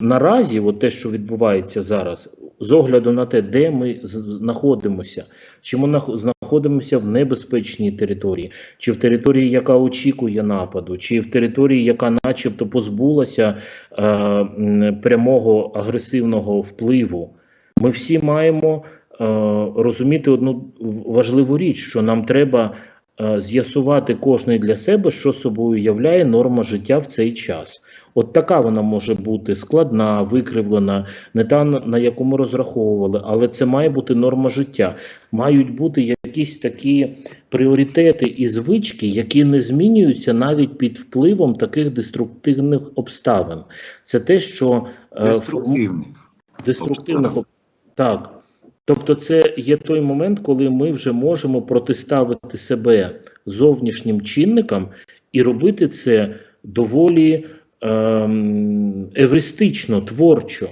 наразі, от те, що відбувається зараз, з огляду на те, де ми знаходимося, чи ми знаходимося в небезпечній території, чи в території, яка очікує нападу, чи в території, яка начебто позбулася е, прямого агресивного впливу, ми всі маємо е, розуміти одну важливу річ, що нам треба з'ясувати кожний для себе, що собою являє норма життя в цей час. От така вона може бути складна, викривлена, не та на яку ми розраховували, але це має бути норма життя. Мають бути якісь такі пріоритети і звички, які не змінюються навіть під впливом таких деструктивних обставин. Це те, що е, Деструктивних. деструктивних об- так. Тобто, це є той момент, коли ми вже можемо протиставити себе зовнішнім чинникам і робити це доволі ем, евристично, творчо.